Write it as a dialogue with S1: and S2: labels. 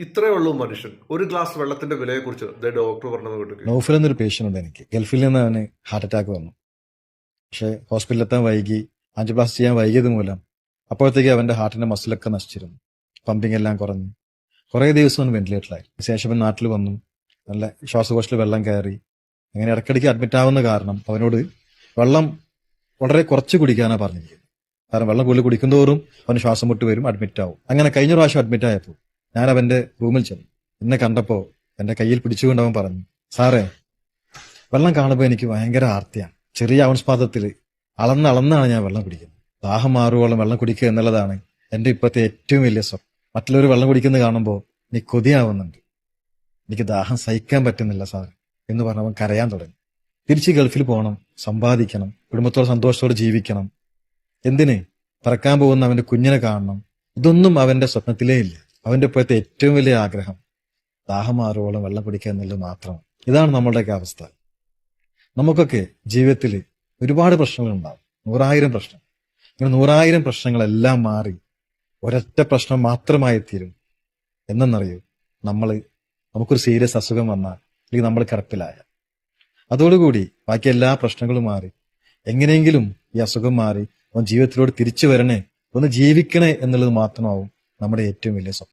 S1: ഇത്രേ ഉള്ളൂ മനുഷ്യൻ. ഒരു ഗ്ലാസ് വെള്ളത്തിന്റെ വിലയെക്കുറിച്ച് ഡോക്ടർ പറഞ്ഞത്
S2: നൗഫൽ എന്നൊരു പേഷ്യന്റ് ഉണ്ട് എനിക്ക്. ഗൾഫിൽ നിന്ന് അവന് ഹാർട്ട് അറ്റാക്ക് വന്നു. പക്ഷേ ഹോസ്പിറ്റലിൽ എത്താൻ വൈകി ആൻജിയോപ്ലാസ്റ്റി ചെയ്യാൻ വൈകിയത് മൂലം അപ്പോഴത്തേക്ക് അവന്റെ ഹാർട്ടിന്റെ മസിലൊക്കെ നശിച്ചിരുന്നു. പമ്പിങ് എല്ലാം കുറഞ്ഞു. കുറേ ദിവസം അവൻ വെന്റിലേറ്ററിലായി ശേഷം നാട്ടിൽ വന്നു. നല്ല ശ്വാസകോശത്തിൽ വെള്ളം കയറി. അങ്ങനെ ഇടയ്ക്കിടയ്ക്ക് അഡ്മിറ്റ് ആവുന്ന കാരണം അവനോട് വെള്ളം വളരെ കുറച്ച് കുടിക്കാനാണ് പറഞ്ഞിരിക്കുന്നത്. കാരണം വെള്ളം കൂടുതൽ കുടിക്കുന്നതോറും അവന് ശ്വാസം മുട്ട് വരും അഡ്മിറ്റ് ആവും. അങ്ങനെ കഴിഞ്ഞ പ്രാവശ്യം അഡ്മിറ്റ് ആയപ്പോൾ ഞാൻ അവന്റെ റൂമിൽ ചെന്നു. എന്നെ കണ്ടപ്പോ എന്റെ കയ്യിൽ പിടിച്ചുകൊണ്ട് അവൻ പറഞ്ഞു സാറേ വെള്ളം കാണുമ്പോൾ എനിക്ക് ഭയങ്കര ആർത്തിയാണ്. ചെറിയ അവൻസ്പാദത്തിൽ അളന്ന് അളന്നാണ് ഞാൻ വെള്ളം കുടിക്കുന്നത്. ദാഹം മാറുവോളം വെള്ളം കുടിക്കുക എന്നുള്ളതാണ് എന്റെ ഇപ്പോഴത്തെ ഏറ്റവും വലിയ സ്വപ്നം. മറ്റുള്ളവർ വെള്ളം കുടിക്കുന്നത് കാണുമ്പോൾ നീ കൊതിയാവുന്നുണ്ട്. എനിക്ക് ദാഹം സഹിക്കാൻ പറ്റുന്നില്ല സാർ എന്ന് പറഞ്ഞവൻ കരയാൻ തുടങ്ങി. തിരിച്ച് ഗൾഫിൽ പോകണം സമ്പാദിക്കണം കുടുംബത്തോടെ സന്തോഷത്തോടെ ജീവിക്കണം. എന്തിന്? പറക്കാൻ പോകുന്ന അവന്റെ കുഞ്ഞിനെ കാണണം. ഇതൊന്നും അവന്റെ സ്വപ്നത്തിലേ ഇല്ല. അവന്റെ ഇപ്പോഴത്തെ ഏറ്റവും വലിയ ആഗ്രഹം ദാഹം മാറുവോളം വെള്ളം കുടിക്കുക എന്നുള്ളത് മാത്രമാണ് ഇതാണ് നമ്മളുടെയൊക്കെ അവസ്ഥ. നമുക്കൊക്കെ ജീവിതത്തിൽ ഒരുപാട് പ്രശ്നങ്ങൾ ഉണ്ടാവും നൂറായിരം പ്രശ്നം. ഇങ്ങനെ നൂറായിരം പ്രശ്നങ്ങളെല്ലാം മാറി ഒരൊറ്റ പ്രശ്നം മാത്രമായി തീരും എന്നറിയൂ നമ്മൾ നമുക്കൊരു സീരിയസ് അസുഖം വന്നാൽ അല്ലെങ്കിൽ നമ്മൾ കിടപ്പിലായ അതോടുകൂടി ബാക്കി എല്ലാ പ്രശ്നങ്ങളും മാറി. എങ്ങനെയെങ്കിലും ഈ അസുഖം മാറി അവൻ ജീവിതത്തിലൂടെ തിരിച്ചു വരണേ ഒന്ന് ജീവിക്കണേ എന്നുള്ളത് മാത്രമാവും നമ്മുടെ ഏറ്റവും വലിയ സ്വപ്നം.